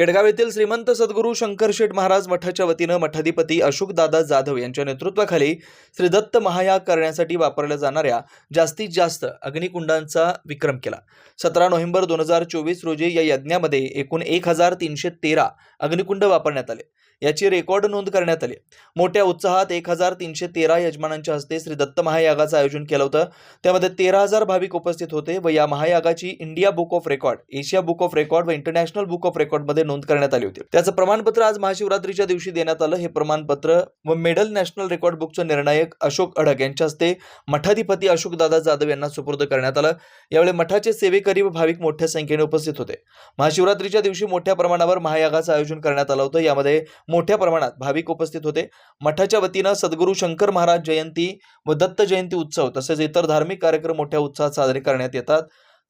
केडगाव येथील श्रीमंत सद्गुरू शंकरशेठ महाराज मठाच्या वतीनं मठाधिपती अशोकदादा जाधव यांच्या नेतृत्वाखाली श्री दत्त महायाग करण्यासाठी वापरल्या जाणाऱ्या जास्तीत जास्त अग्निकुंडांचा विक्रम केला. सतरा नोव्हेंबर दोन हजार चोवीस रोजी या यज्ञामध्ये एकूण एक हजार तीनशे तेरा अग्निकुंड वापरण्यात आले. याची रेकॉर्ड नोंद करण्यात आली. मोठ्या उत्साहात एक हजार तीनशे तेरा यजमानांच्या हस्ते श्री दत्त महायागाचं आयोजन केलं होतं. त्यामध्ये तेरा हजार भाविक उपस्थित होते व या महायागाची India book of record Asia book of record व इंटरनॅशनल बुक ऑफ रेकॉर्डमध्ये नोंद करण्यात आली होती. त्याचं प्रमाणपत्र आज महाशिवरात्रीच्या दिवशी देण्यात आलं. हे प्रमाणपत्र व मेडल नॅशनल रेकॉर्ड बुकचं निर्णायक अशोक अडक यांच्या हस्ते मठाधिपती अशोकदादा जाधव यांना सुपूर्द करण्यात आलं. यावेळी मठाचे सेवेकरी व भाविक मोठ्या संख्येने उपस्थित होते. महाशिवरात्रीच्या दिवशी मोठ्या प्रमाणावर महायागाचं आयोजन करण्यात आलं होतं. यामध्ये मोठ्या प्रमाणात भाविक उपस्थित होते. मठाच्या वतीनं सद्गुरू शंकर महाराज जयंती व दत्त जयंती उत्सव तसेच इतर धार्मिक कार्यक्रम मोठ्या उत्साहात साजरे करण्यात येतात.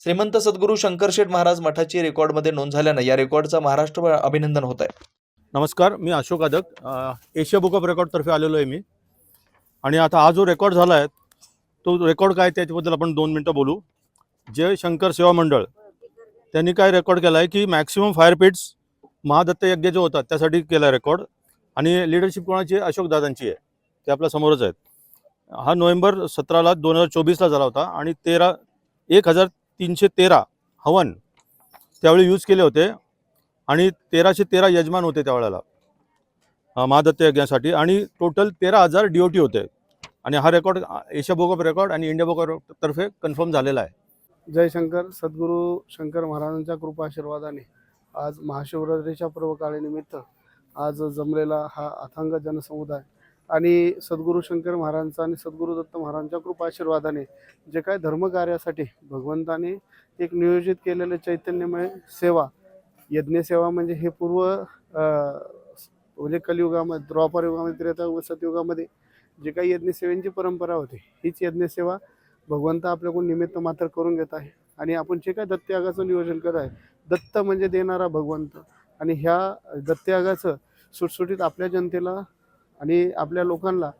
श्रीमंत सद्गुरू शंकरशेठ महाराज मठाची रेकॉर्डमध्ये नोंद झाल्यानं या रेकॉर्डचा महाराष्ट्र अभिनंदन होत आहे नमस्कार मी Ashok Adak. Asia book of रेकॉर्डतर्फे आलेलो आहे मी. आणि आता हा जो रेकॉर्ड झाला आहे तो रेकॉर्ड काय त्याच्याबद्दल आपण दोन मिनटं बोलू. जय शंकर सेवा मंडळ. त्यांनी काय रेकॉर्ड केला आहे की मॅक्सिमम फायर पिट्स महादत्त यज्ञ जो होता त्यासाठी केला रेकॉर्ड आणि लिडरशिप कोणाची अशोक अशोकदादांची आहे. ते आपल्या समोरच आहेत. हा नोव्हेंबर सतराला दोन हजार चोवीसला झाला होता. आणि तेरा एक हजार तीनशे तेरा हवन त्यावेळी यूज केले होते. आणि तेराशे तेरा यजमान होते त्यावेळेला महादत्त यज्ञासाठी आणि टोटल तेरा हजार डी ओ टी होते. आणि हा record Asia book of record आणि इंडिया बुक ऑफ तर्फे कन्फर्म झालेला आहे. जयशंकर सद्गुरू शंकर महाराजांच्या कृपा आशीर्वादाने आज महाशिवरात्रीच्या पर्वकाळीनिमित्त आज जमलेला हा अथांग जनसमुदाय आणि सद्गुरू शंकर महाराजांचा आणि सद्गुरू दत्त महाराजांच्या कृपा आशीर्वादाने जे काय धर्मकार्यासाठी भगवंताने एक नियोजित केलेले चैतन्यमय सेवा यज्ञसेवा म्हणजे हे पूर्व म्हणजे कलियुगामध्ये द्वापर युगामध्ये त्रेता व सतयुगामध्ये जे काही यज्ञसेवेंची परंपरा होती हीच यज्ञसेवा भगवंत आपल्याकडून निमित्त मात्र करून घेत आहे. आणि आपण जे काय दत्तयागाचं नियोजन करत आहे दत्त म्हणजे देणारा भगवंत. आणि ह्या दत्तयागाचं सुटसुटीत आपल्या जनतेला आणि आपल्या लोकांना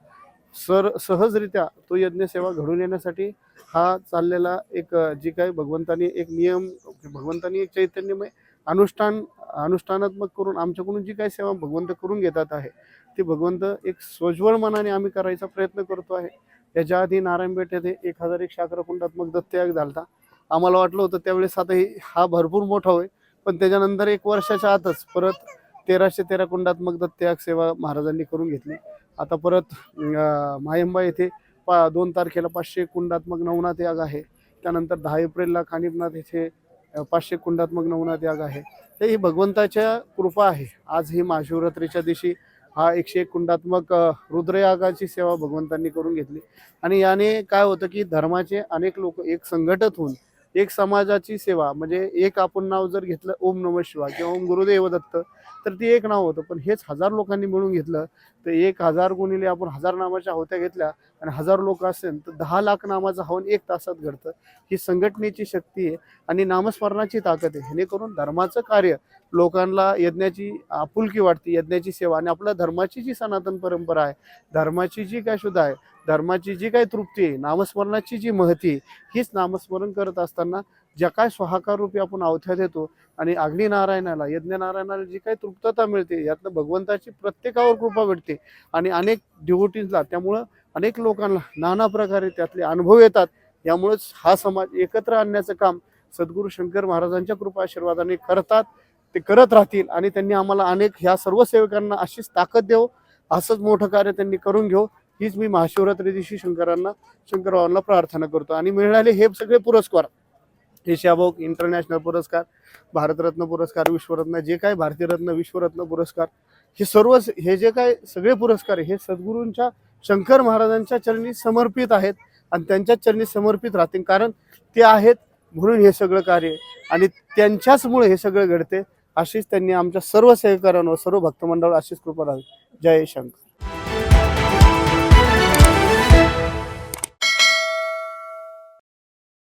सर सहजरित्या तो यज्ञसेवा घडून येण्यासाठी हा चाललेला एक जी काही भगवंतानी एक नियम भगवंतानी एक चैतन्यमय अनुष्ठान अनुष्ठानात्मक करून आमच्याकडून जी काही सेवा भगवंत करून घेतात आहे ती भगवंत एक सोज्वळ मनाने आम्ही करायचा प्रयत्न करतो आहे. याच्या आधी नारायणपेठ येथे एक हजार एक शाक्रकुंडात्मक दत्तयाग झालता. आम्हाला वाटलं होतं त्यावेळेस आता हा भरपूर मोठा होय. पण त्याच्यानंतर एक वर्षाच्या आतच परत तेराशे तेरा कुंडात्मक दत्तयाग सेवा महाराजांनी करून घेतली. आता परत मायंबा येथे पा दोन तारखेला पाचशे कुंडात्मक नवनाथ याग आहे. त्यानंतर दहा एप्रिलला खानिपनाथ येथे पाचशे कुंडात्मक नवनाथ याग आहे. तर ही भगवंताच्या कृपा आहे. आज ही महाशिवरात्रीच्या दिवशी हा एकशे एक कुंडात्मक रुद्रयागाची सेवा भगवंतांनी करून घेतली. आणि याने काय होतं की धर्माचे अनेक लोक एक संघटत होऊन एक समाजाची सेवा म्हणजे एक आपण नाव जर घेतलं ओम नम शिवा किंवा ओम गुरुदेव दत्त तर ती एक नाव होतं. पण हेच हजार लोकांनी मिळून घेतलं तर एक हजार गुणिले आपण हजार नामाच्या होत्या घेतल्या आणि हजार लोक असेल तर दहा लाख नामाचं हवन एक तासात घडतं. ही संघटनेची शक्ती आहे आणि नामस्मरणाची ताकद आहे. जेणेकरून धर्माचं कार्य लोकांना यज्ञाची आपुलकी वाटते यज्ञाची सेवा आणि आपल्या धर्माची जी सनातन परंपरा आहे धर्माची जी काय शुद्ध आहे धर्माची जी काही तृप्ती आहे नामस्मरणाची जी महती हीच नामस्मरण करत असताना ज्या काय स्वाहाकार रूपी आपण अवथ्या देतो आणि अग्निनारायणाला यज्ञनारायणाला जी काही तृप्तता मिळते यातनं भगवंताची प्रत्येकावर कृपा भेटते आणि अनेक डिवोटीजला त्यामुळं अनेक लोकांना नाना प्रकारे त्यातले अनुभव येतात. यामुळेच हा समाज एकत्र आणण्याचं काम सद्गुरू शंकर महाराजांच्या कृपा आशीर्वादाने करतात. ते करत राहतील आणि त्यांनी आम्हाला अनेक ह्या सर्व सेवकांना अशीच ताकद देव असंच मोठं कार्य त्यांनी करून घेऊ हीच मी महाशिवरात्री दिवशी शंकरांना शंकरबाबांना प्रार्थना करतो. आणि मिळाले हे सगळे पुरस्कार. एशियाबोक इंटरनॅशनल पुरस्कार भारतरत्न पुरस्कार विश्वरत्न जे काय भारतीयरत्न विश्वरत्न पुरस्कार हे सर्व हे जे काय सगळे पुरस्कार हे सद्गुरूंच्या शंकर महाराजांच्या चरणी समर्पित आहेत. आणि त्यांच्याच चरणी समर्पित राहतील. कारण ते आहेत म्हणून हे सगळं कार्य. आणि त्यांच्याचमुळे हे सगळं घडते. अशीच त्यांनी आमच्या सर्व सेवकांवर सर्व भक्तमंडळावर अशीच कृपा राहावी जय शंकर.